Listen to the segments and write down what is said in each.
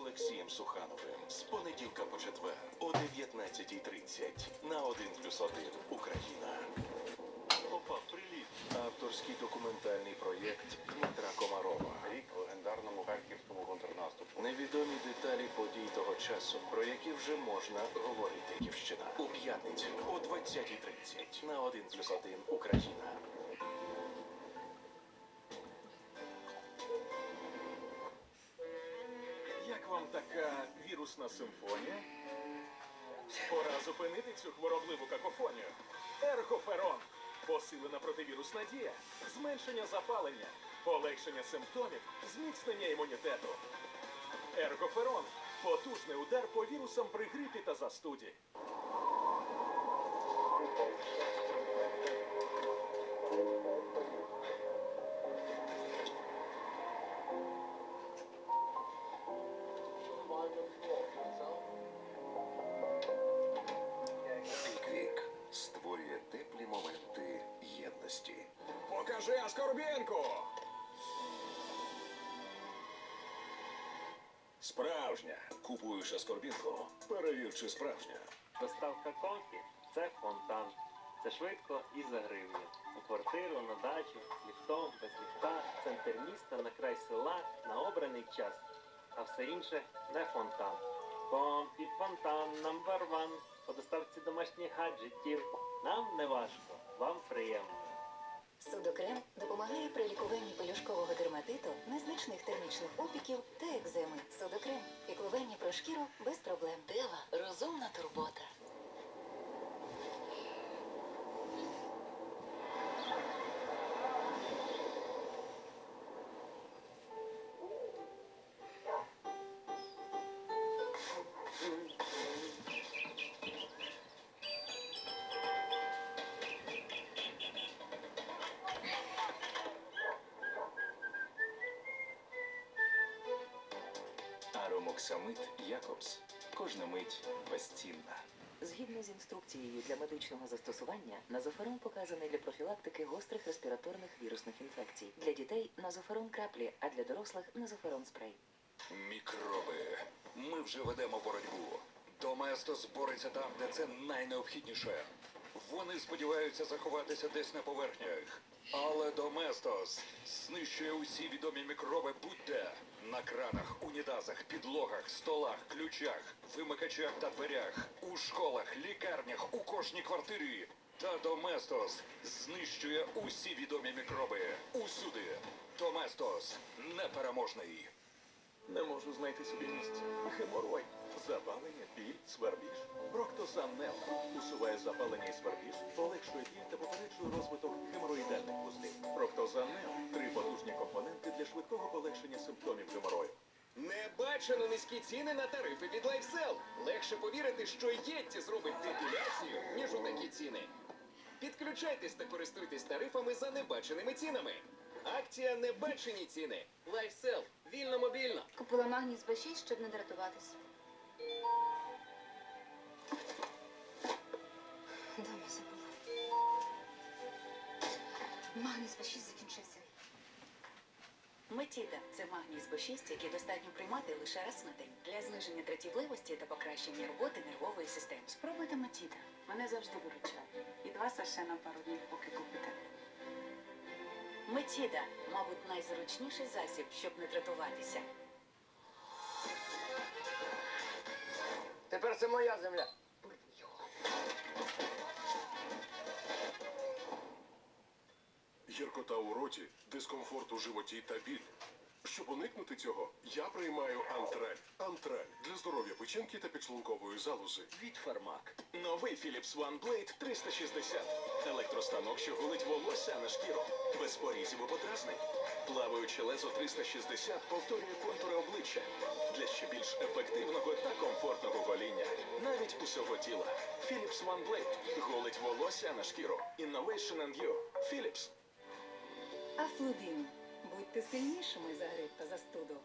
Олексієм Сухановим з понеділка по четвер о 19.30 на 1 плюс 1 Україна. Попав приліт. Авторський документальний проєкт Дмитра Комарова. Рік легендарному харківському контрнаступу. Невідомі деталі подій того часу, про які вже можна говорити Київщина. У п'ятницю о 20.30 на 1 плюс 1 Україна. Вам така вірусна симфонія? Пора зупинити цю хворобливу какофонію. Ергоферон. Посилена противірусна дія, зменшення запалення, полегшення симптомів, зміцнення імунітету. Ергоферон потужний удар по вірусам при грипі та застуді. Покажи Аскорбінку! Справжня. Купуєш Аскорбінку. Перевір, чи справжня. Доставка конфі це фонтан. Це швидко і за гривню. У квартиру, на дачу, ліфтом, без ліфта, центр міста, на край села, на обраний час. А все інше не фонтан. Комфі фонтан number one. По доставці домашніх гаджетів. Нам не важко, вам приємно. Судокрем допомагає при лікуванні пелюшкового дерматиту, незначних термічних опіків та екземи. Судокрем піклування про шкіру без проблем. Дева розумна турбота. Аромоксамид Якобс. Кожна мить безцінна. Згідно з інструкцією для медичного застосування, назоферон показаний для профілактики гострих респіраторних вірусних інфекцій. Для дітей назоферон краплі, а для дорослих назоферон спрей. Мікроби. Ми вже ведемо боротьбу. Доместос бореться там, де це найнеобхідніше. Вони сподіваються заховатися десь на поверхнях. Але Доместос знищує усі відомі мікроби будь-де. На кранах, унітазах, підлогах, столах, ключах, вимикачах та дверях, у школах, лікарнях, у кожній квартирі. Та Доместос знищує усі відомі мікроби. Усюди. Доместос непереможний. Не можу знайти собі місця. Геморой, запалення, біль, свербіж. Проктозан Нелла усуває запалення і свербіж, Проктозан Нелла – три потужні компоненти для швидкого полегшення симптомів геморою. Небачено низькі ціни на тарифи від LifeSell. Легше повірити, що Єтті зробить депіляцію, ніж у такі ціни. Підключайтесь та користуйтесь тарифами за небаченими цінами. Акція Небачені ціни. LifeSell. Вільно мобільно. Купила магніс Б6, щоб не дратуватись. Дома забула. Магніс Б6 закінчився. Метіда це магній з Б6, який достатньо приймати лише раз на день для зниження дратівливості та покращення роботи нервової системи. Спробуйте Метіда. Мене завжди виручає. І два саше на пару днів, поки купите. Метіда, мабуть, найзручніший засіб, щоб не дратуватися. Тепер це моя земля. Гіркота у роті, дискомфорт у животі та біль. Щоб уникнути цього, я приймаю антраль. Антраль для здоров'я печінки та підшлункової залози. Від Фармак. Новий Philips OneBlade 360. Електростанок, що гулить волосся на шкіру. Без порізів і подразнень. Плаваюче лезо 360 повторює контури обличчя. Для ще більш ефективного та комфортного гоління. Навіть усього тіла. Philips OneBlade. Голить волосся на шкіру. Innovation and You. Philips. Афлобін. Будьте сильнішими за грип та застуду.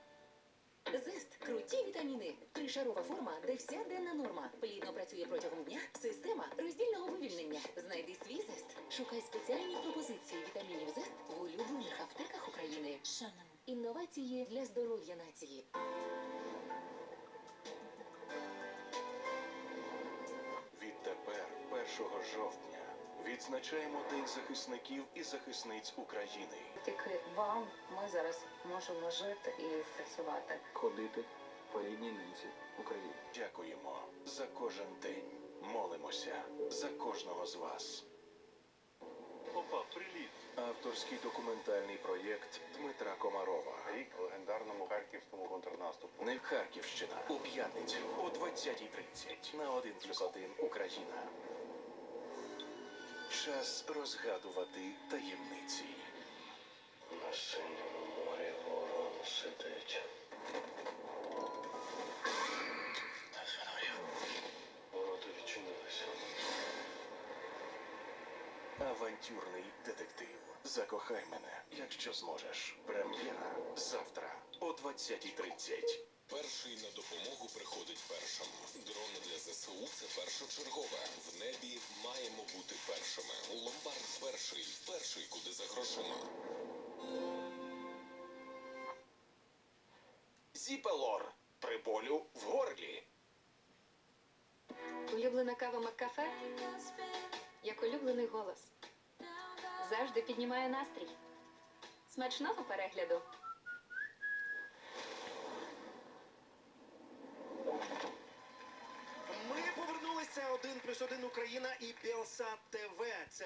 Зест круті вітаміни. Тришарова форма, де вся денна норма. Плідно працює протягом дня. Система роздільного вивільнення. Знайди свій зест. Шукай спеціальні пропозиції вітамінів зест в улюблених аптеках України. Шанам. Інновації для здоров'я нації. Відтепер 1 жовтня відзначаємо День захисників і захисниць України. Тільки вам ми зараз можемо жити і працювати. Ходити по рідній ненці України. Дякуємо за кожен день. Молимося за кожного з вас. Опа, привіт! Авторський документальний проєкт Дмитра Комарова. Рік легендарному харківському контрнаступу. Не Харківщина у п'ятницю о 20.30 на 1 плюс 1 Україна. Час розгадувати таємниці. На синьому морі ворон сидить. Ворота відчинилися. Авантюрний детектив. Закохай мене, якщо зможеш. Прем'єра завтра о 20.30. Перший на допомогу приходить першим. Дрони для ЗСУ це першочергове. В небі маємо бути першими. Ломбард перший. Перший, куди за грошима. Зіпелор. При болю в горлі. Улюблена кава Маккафе? Як улюблений голос. Завжди піднімає настрій. Смачного перегляду. Ми повернулися один плюс один Україна і Білса ТВ. Це